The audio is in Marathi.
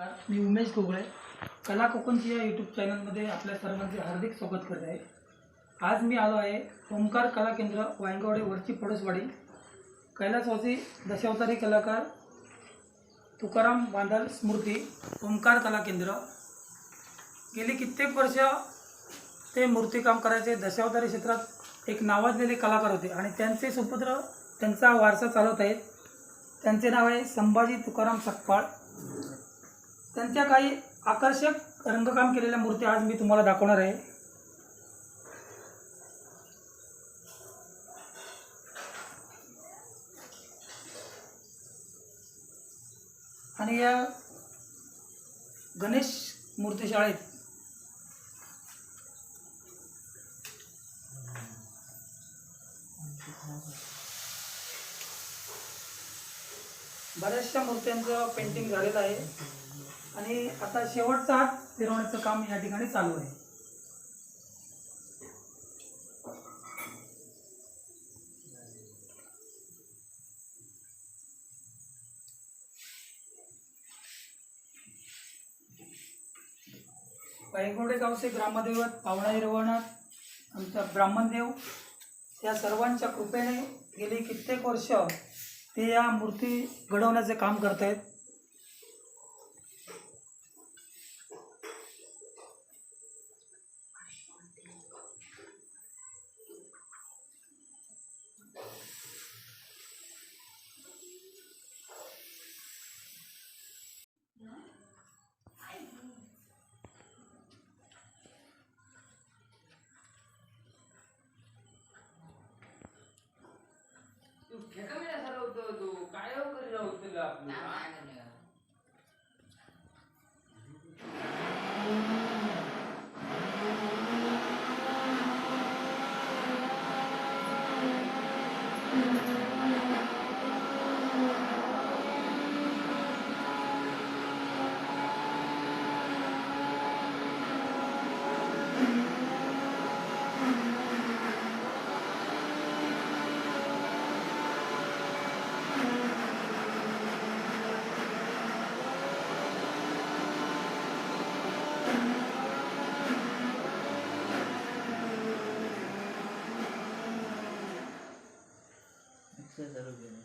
मी उमेश गोगळे कला कोकणची या यूट्यूब चॅनलमध्ये आपल्या सर्वांचे हार्दिक स्वागत करत आहे. आज मी आलो आहे ओंकार कला केंद्र वायंगवडे वरची पडोसवाडी. कैलासवासी दशावतारी कलाकार तुकाराम बांधल स्मृती ओंकार कला केंद्र. गेली कित्येक वर्ष ते मूर्तिकाम करायचे दशावतारी क्षेत्रात एक नावाजलेले कलाकार होते आणि त्यांचे सुपुत्र त्यांचा वारसा चालवत आहेत. त्यांचे नाव आहे संभाजी तुकाराम सकपाळ. त्यांच्या काही आकर्षक रंगकाम केलेल्या मूर्ती आज मी तुम्हाला दाखवणार आहे. आणि या गणेश मूर्तीशाळेत बऱ्याचशा मूर्त्यांचं पेंटिंग झालेलं आहे. आणि आता शेवटचा आत फिरवण्याचं काम या ठिकाणी चालू आहे. वायगोडे गावचे ग्रामदैवत पावणाई रवणात आमचा ब्राह्मणदेव या सर्वांच्या कृपेने गेली कित्येक वर्ष ते या मूर्ती घडवण्याचे काम करत आहेत ठेका मी सर्व तो काय करी राहू तुला आपलं 现在在路边。